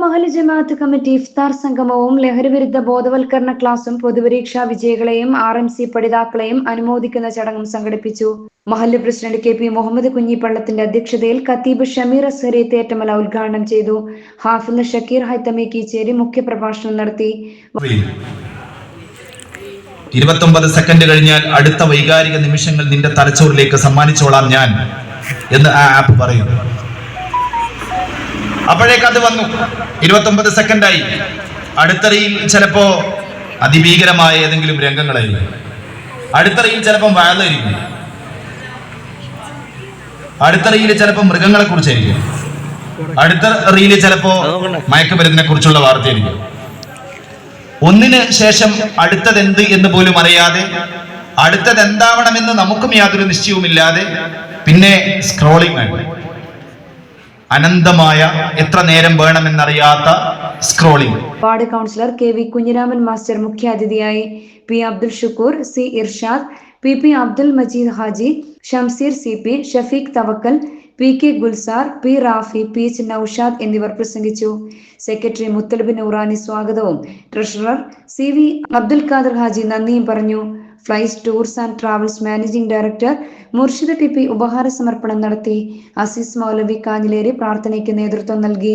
മഹൽ ജമാഅത്ത് committee ഇഫ്താർ സംഗമവും ലഹരിവിരുദ്ധ ബോധവൽക്കരണ ക്ലാസും പൊതുപരീക്ഷാ വിജയികളെയും ആർ എം സി പഠിതാക്കളെയും അനുമോദിക്കുന്ന ചടങ്ങും സംഘടിപ്പിച്ചു. മഹല്ല് പ്രസിഡന്റ് കെ പി മുഹമ്മദ് കുഞ്ഞിപ്പള്ളത്തിന്റെ അധ്യക്ഷതയിൽ ഖത്തീബ് ഷമീർ അസ്ഹരി തേറ്റമല ഉദ്ഘാടനം ചെയ്തു. ഹാഫിദ് ഷക്കീർ ഹൈത്തമി കീച്ചേരി മുഖ്യപ്രഭാഷണം നടത്തി. ഇരുപത്തൊമ്പത് സെക്കൻഡ് കഴിഞ്ഞാൽ അടുത്ത വൈകാരിക നിമിഷങ്ങൾ നിന്റെ തലച്ചോറിലേക്ക് സമ്മാനിച്ചോളാം ഞാൻ എന്ന് ആ ആപ്പ് പറയും. അപ്പോഴേക്ക് അത് വന്നു. ഇരുപത്തൊമ്പത് സെക്കൻഡായി. അടുത്തറിയിൽ ചിലപ്പോ അതിഭീകരമായ ഏതെങ്കിലും രംഗങ്ങളായിരിക്കും. അടുത്തറിയിൽ ചിലപ്പം വയലായിരിക്കും അടുത്ത റീൽ ചിലപ്പോൾ മൃഗങ്ങളെ കുറിച്ചായിരിക്കും അടുത്ത റീൽ ചിലപ്പോ മയക്കുമരുന്നിനെ കുറിച്ചുള്ള വാർത്തയായിരിക്കും. ഒന്നിന് ശേഷം അടുത്തതെന്ത് എന്ന് പോലും അറിയാതെ അടുത്തത് എന്താവണമെന്ന് നമുക്കും യാതൊരു നിശ്ചയവുമില്ലാതെ പിന്നെ സ്ക്രോളിംഗ് ആണ്. അനന്തമായ എത്ര നേരം വേണമെന്നറിയാത്ത scrolling ward councillor K V Kunhiraman master മുഖ്യാതിഥിയായി P Abdul Shukoor C Irshad P P Abdul Majeed Haji Shamseer C P Shafeeq Thavakkal P K Gulzar P Rafi P H Naushad എന്നിവർ പ്രസംഗിച്ചു. Secretary മുത്തലബിൻ ഉറാനി സ്വാഗതവും. Treasurer C V Abdul Khader Haji നന്ദിയും പറഞ്ഞു. Flies tours and travels managing director Murshid T P ഉപഹാര സമർപ്പണം നടത്തി. അസീസ് മൗലവി കാഞ്ഞിലേരി പ്രാർത്ഥനയ്ക്ക് നേതൃത്വം നൽകി.